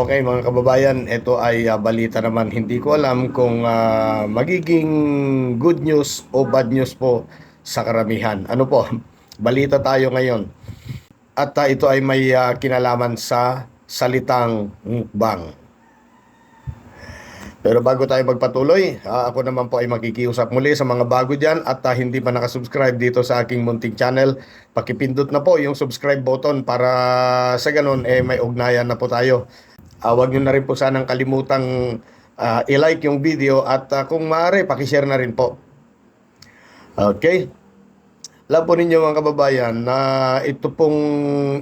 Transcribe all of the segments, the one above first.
okay mga kababayan, ito ay ah, balita naman. Hindi ko alam kung ah, magiging good news o bad news po sa karamihan. Ano po? Balita tayo ngayon. At ah, ito ay may ah, kinalaman sa salitang mukbang. Pero bago tayo magpatuloy, ah, ako naman po ay makikiusap muli sa mga bago dyan at ah, hindi pa nakasubscribe dito sa aking munting channel. Pakipindot na po yung subscribe button para sa ganun eh may ugnayan na po tayo. Ah, huwag nyo na rin po sanang kalimutang ah, i-like yung video at ah, kung maaari, pakishare na rin po. Okay? Alam po ninyo mga kababayan na ito pong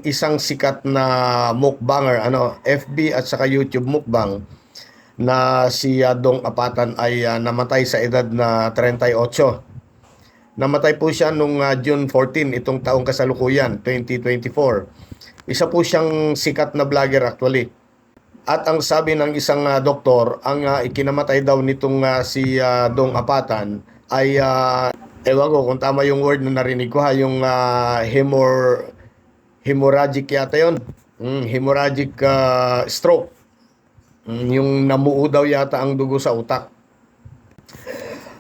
isang sikat na mukbanger, ano, FB at saka YouTube mukbang na si Dong Apatan ay ah, namatay sa edad na 38. Namatay po siya nung ah, June 14 itong taong kasalukuyan, 2024. Isa po siyang sikat na vlogger actually. At ang sabi ng isang ah, doktor, ang ah, ikinamatay daw nitong ah, si ah, Dong Apatan ay ah, ewan ko kung tama yung word na narinig ko ha, yung ah, hemor hemorrhagic yata yun. Mm, hemorrhagic ah, stroke. Mm, yung namuo daw yata ang dugo sa utak.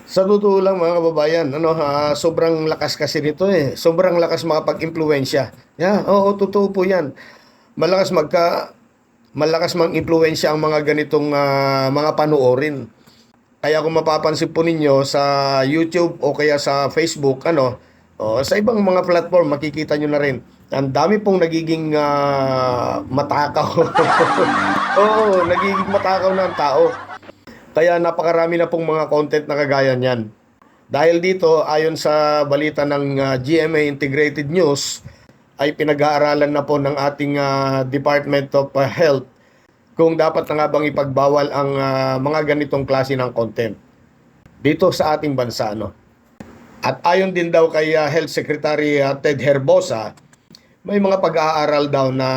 Sa totoo lang mga kababayan, ano, ah, sobrang lakas kasi nito eh. Sobrang lakas makapag-impluensya. Yeah, oo, totoo po 'yan. Malakas magka malakas mang-impluensya ang mga ganitong ah, mga panoorin. Kaya kung mapapansin po ninyo sa YouTube o kaya sa Facebook, ano, o sa ibang mga platform, makikita nyo na rin. Ang dami pong nagiging ah, matakaw. Oo, nagiging matakaw na ang tao. Kaya napakarami na pong mga content na kagaya niyan. Dahil dito, ayon sa balita ng ah, GMA Integrated News, ay pinag-aaralan na po ng ating ah, Department of ah, Health kung dapat na nga bang ipagbawal ang ah, mga ganitong klase ng content dito sa ating bansa. No? At ayon din daw kay ah, Health Secretary ah, Ted Herbosa, may mga pag-aaral daw na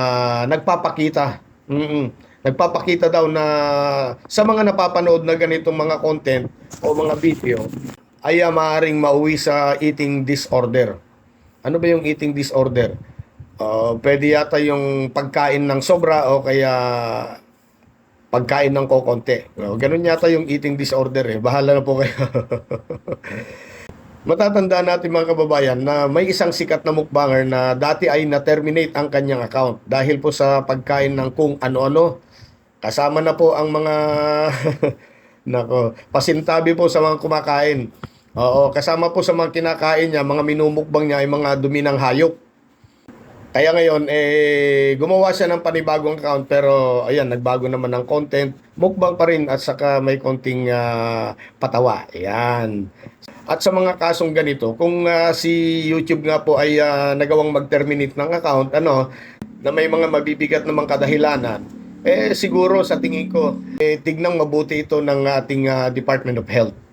nagpapakita. Mm-mm. Nagpapakita daw na sa mga napapanood na ganitong mga content o mga video ay ah, maaaring mauwi sa eating disorder. Ano ba yung eating disorder? Uh, pwede yata yung pagkain ng sobra o kaya pagkain ng kokonti. No, ganun yata yung eating disorder eh. Bahala na po kayo. Matatandaan natin mga kababayan na may isang sikat na mukbanger na dati ay na-terminate ang kanyang account dahil po sa pagkain ng kung ano-ano. Kasama na po ang mga nako, pasintabi po sa mga kumakain. Oo, kasama po sa mga kinakain niya, mga minumukbang niya ay mga dumi ng hayop. Kaya ngayon, eh, gumawa siya ng panibagong account pero ayan, nagbago naman ng content. Mukbang pa rin at saka may konting ah, patawa. Ayan. At sa mga kasong ganito, kung ah, si YouTube nga po ay ah, nagawang mag-terminate ng account, ano, na may mga mabibigat namang kadahilanan, eh siguro sa tingin ko, eh, tignang mabuti ito ng ating ah, Department of Health.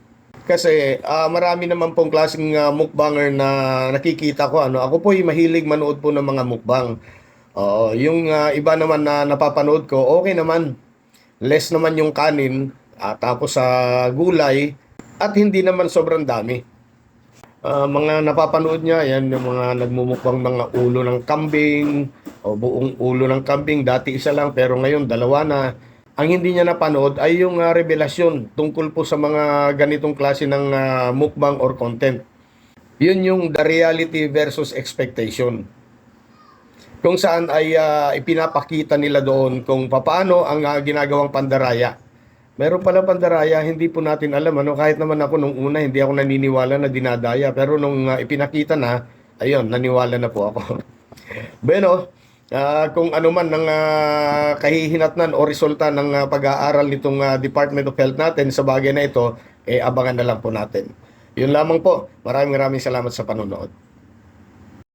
Kasi ah, marami naman pong klaseng ah, mukbanger na nakikita ko. Ano, ako po ay mahilig manood po ng mga mukbang. Oo, yung ah, iba naman na napapanood ko, okay naman. Less naman yung kanin, ah, tapos sa gulay, at hindi naman sobrang dami. Ah, mga napapanood niya, yan yung mga nagmumukbang mga ulo ng kambing, o buong ulo ng kambing. Dati isa lang, pero ngayon dalawa na. Ang hindi niya napanood ay yung ah, revelasyon tungkol po sa mga ganitong klase ng ah, mukbang or content. Yun yung the reality versus expectation. Kung saan ay ah, ipinapakita nila doon kung paano ang ah, ginagawang pandaraya. Meron pala pandaraya, hindi po natin alam. Ano, kahit naman ako nung una, hindi ako naniniwala na dinadaya. Pero nung ah, ipinakita na, ayun, naniwala na po ako. Bueno, ah, kung ano man ng ah, kahihinatnan o resulta ng ah, pag-aaral nitong ah, Department of Health natin sa bagay na ito, eh abangan na lang po natin. Yun lamang po. Maraming maraming salamat sa panonood.